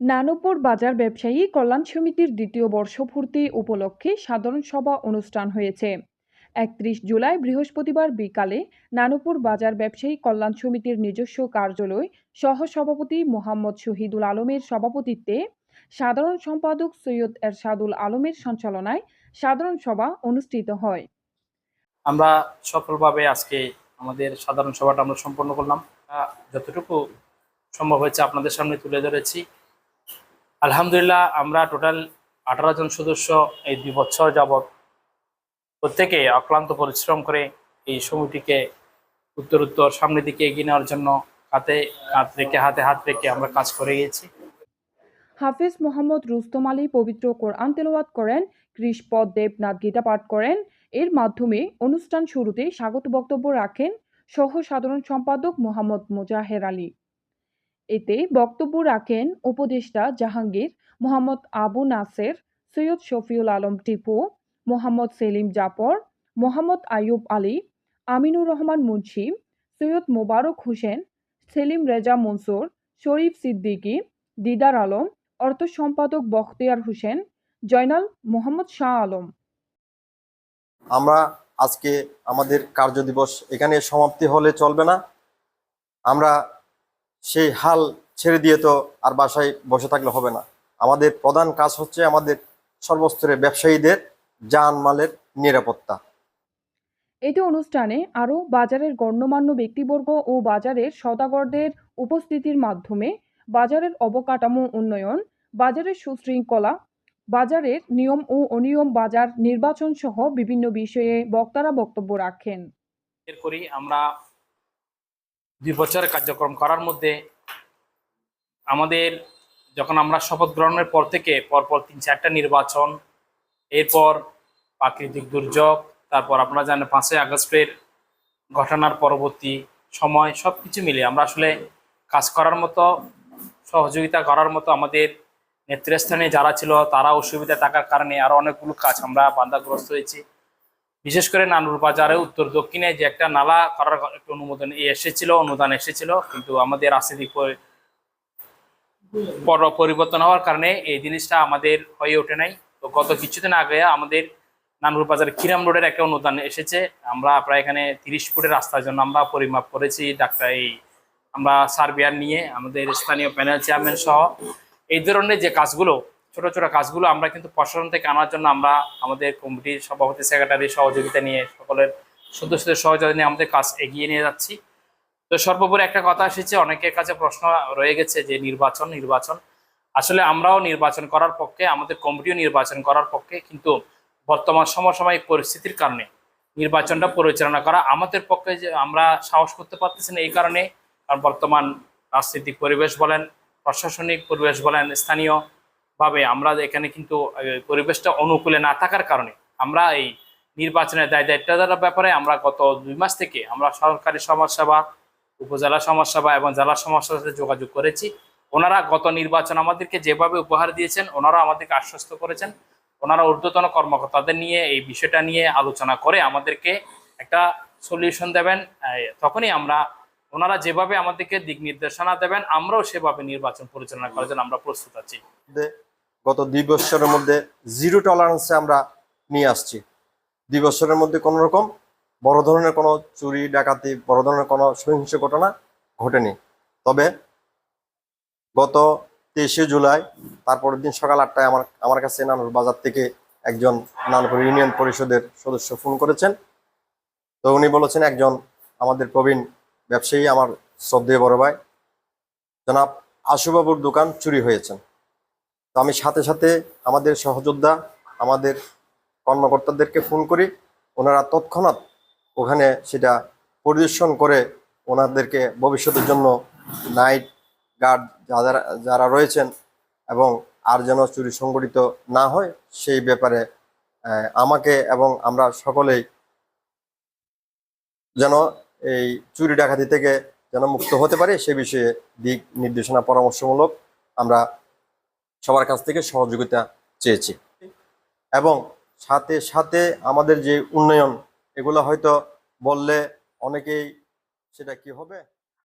নানুপুর বাজার ব্যবসায়ী কল্যাণ সমিতির দ্বিতীয় বর্ষপূর্তি উপলক্ষে সাধারণ সভা অনুষ্ঠান হয়েছে। একত্রিশ জুলাই বৃহস্পতিবার বিকালে নানুপুর বাজার ব্যবসায়ী কল্যাণ সমিতির নিজস্ব কার্যালয় সহ সভাপতি মোহাম্মদ শহীদুল আলমের সভাপতিত্বে সাধারণ সম্পাদক সৈয়দ এরশাদুল আলমের সঞ্চালনায় সাধারণ সভা অনুষ্ঠিত হয়। আমরা সফলভাবে আজকে আমাদের সাধারণ সভাটা আমরা সম্পন্ন করলাম। যতটুকু সম্ভব হয়েছে আপনাদের সামনে তুলে ধরেছি। আলহামদুলিল্লাহ, আমরা টোটাল আঠারো জন সদস্য এই দুই বছর যাবৎ প্রত্যেকে অক্লান্ত পরিশ্রম করে এই সমিতিকে উত্তর উত্তর সামনের দিকে এগিয়ে নেওয়ার জন্য হাতে, হাত রেখে, হাতে হাত রেখে আমরা কাজ করে গিয়েছি। হাফিজ মোহাম্মদ রুস্তম আলী পবিত্র কোরআন তেলাওয়াত করেন, কৃষপদ দেবনাথ গীতা পাঠ করেন। এর মাধ্যমে অনুষ্ঠান শুরুতে স্বাগত বক্তব্য রাখেন সহ সাধারণ সম্পাদক মোহাম্মদ মোজাহের আলী। এতে বক্তব্য রাখেন উপদেষ্টা জাহাঙ্গীর, মোহাম্মদ আবু নাসের, সৈয়দ শফিউল আলম টিপু, মোহাম্মদ সেলিম জাফর, মোহাম্মদ আইয়ুব আলী, আমিনুর রহমান মুন্সি, সৈয়দ মোবারক হোসেন, সেলিম রেজা মনসুর, শরীফ সিদ্দিকী, দিদার আলম, অর্থ সম্পাদক বখতিয়ার হোসেন, জয়নাল মোহাম্মদ শাহ আলম। আমরা আজকে আমাদের কার্যদিবস এখানে সমাপ্তি হলে চলবে না। আমরা সেই হাল ছেড়ে দিয়ে তো আর বাসায় বসে থাকলে হবে না। আমাদের প্রধান কাজ হচ্ছে আমাদের সর্বস্তরে ব্যবসায়ীদের জানমালের নিরাপত্তা। এতে অনুষ্ঠানে আরও বাজারের গণ্যমান্য ব্যক্তিবর্গ ও বাজারের সদাগরদের উপস্থিতির মাধ্যমে বাজারের অবকাঠামো উন্নয়ন বাজারের সুশৃঙ্খলা বাজারের নিয়ম ও অনিয়ম বাজার নির্বাচন সহ বিভিন্ন বিষয়ে বক্তারা বক্তব্য রাখেন। এর করি আমরা দুই বছরের কার্যক্রম করার মধ্যে আমাদের যখন আমরা শপথ গ্রহণের পর থেকে পরপর তিন চারটা নির্বাচন, এরপর প্রাকৃতিক দুর্যোগ, তারপর আপনারা জানেন পাঁচই আগস্টের ঘটনার পরবর্তী সময় সব কিছু মিলে আমরা আসলে কাজ করার মতো, সহযোগিতা করার মতো আমাদের নেতৃস্থানে যারা ছিল তারা অসুবিধা থাকার কারণে আরও অনেকগুলো কাজ আমরা বাধাগ্রস্ত হয়েছি। বিশেষ করে নানুর বাজারে উত্তর দক্ষিণে যে একটা নালা করার একটা অনুমোদন এসেছিল, অনুদান এসেছিল, কিন্তু আমাদের পর- পরিবর্তন হওয়ার কারণে এই জিনিসটা আমাদের হয়ে ওঠে নাই। তো গত কিছুদিন আগে আমাদের নানুর বাজার খিরাম রোডের একটা অনুদান এসেছে। আমরা প্রায় এখানে তিরিশ ফুটের রাস্তার জন্য আমরা পরিমাপ করেছি। ডাক্তার এই আমরা সার্বিয়ার নিয়ে আমাদের স্থানীয় প্যানেল চেয়ারম্যান সহ এই ধরনের যে কাজগুলো ছোট ছোট কাজগুলো আমরা কিন্তু প্রশাসন থেকে আনার জন্য আমরা আমাদের কমিটির সভাপতি সেক্রেটারি সহযোগিতা নিয়ে সকলের সদস্যদের সহযোগিতা নিয়ে আমাদের কাজ এগিয়ে নিয়ে যাচ্ছি। তো সর্বোপরি একটা কথা এসেছে, অনেকের কাছে প্রশ্ন রয়ে গেছে যে নির্বাচন নির্বাচন। আসলে আমরাও নির্বাচন করার পক্ষে, আমাদের কমিটিও নির্বাচন করার পক্ষে, কিন্তু বর্তমান সমসাময়িক পরিস্থিতির কারণে নির্বাচনটা পরিচালনা করা আমাদের পক্ষে যে আমরা সাহস করতে পারতেছি না এই কারণে। কারণ বর্তমান রাজনৈতিক পরিবেশ বলেন, প্রশাসনিক পরিবেশ বলেন, স্থানীয় ভাবে আমরা এখানে কিন্তু পরিবেশটা অনুকূলে না থাকার কারণে আমরা এই নির্বাচনের দায় দায়িত্বদার ব্যাপারে আমরা গত দুই মাস থেকে আমরা সরকারি সমাজসেবা, উপজেলা সমাজসেবা এবং জেলা সমাজসেবার সাথে যোগাযোগ করেছি। ওনারা গত নির্বাচন আমাদেরকে যেভাবে উপহার দিয়েছেন ওনারা আমাদেরকে আশ্বস্ত করেছেন। ওনারা ঊর্ধ্বতন কর্মকর্তাদের নিয়ে এই বিষয়টা নিয়ে আলোচনা করে আমাদেরকে একটা সলিউশন দেবেন তখনই আমরা ওনারা যেভাবে আমাদেরকে দিক নির্দেশনা দেবেন, আমরাও সেভাবে নির্বাচন পরিচালনা করার জন্য আমরা প্রস্তুত আছি। গত দুই বছরের মধ্যে জিরো টলারেন্সে আমরা নিয়ে আসছি। দুই বছরের মধ্যে কোনো রকম বড় ধরনের কোনো চুরি, ডাকাতি, বড় ধরনের কোনো সহিংস ঘটনা ঘটেনি। তবে গত তেইশে জুলাই, তারপরের দিন সকাল আটটায় আমার আমার কাছে নানুর বাজার থেকে একজন নানুপুর ইউনিয়ন পরিষদের সদস্য ফোন করেছেন। তো উনি বলেছেন, একজন আমাদের প্রবীণ ব্যবসায়ী, আমার শ্রদ্ধেয় বড় ভাই। জনাব আশুবাবুর দোকান চুরি হয়েছেন আমি সাথে সাথে আমাদের সহযোদ্ধা, আমাদের কর্মকর্তাদেরকে ফোন করি। ওনারা তৎক্ষণাৎ ওখানে সেটা পরিদর্শন করে ওনাদেরকে ভবিষ্যতের জন্য নাইট গার্ড যারা যারা রয়েছেন এবং আর যেন চুরি সংগঠিত না হয়, সেই ব্যাপারে আমাকে এবং আমরা সকলেই যেন এই চুরি ডাকাতি থেকে যেন মুক্ত হতে পারে, সে বিষয়ে দিক নির্দেশনা পরামর্শমূলক আমরা সবার কাছ থেকে সহযোগিতা চেয়েছি। এবং সাথে সাথে আমাদের যে উন্নয়ন, এগুলো হয়তো বললে অনেকেই সেটা কি হবে?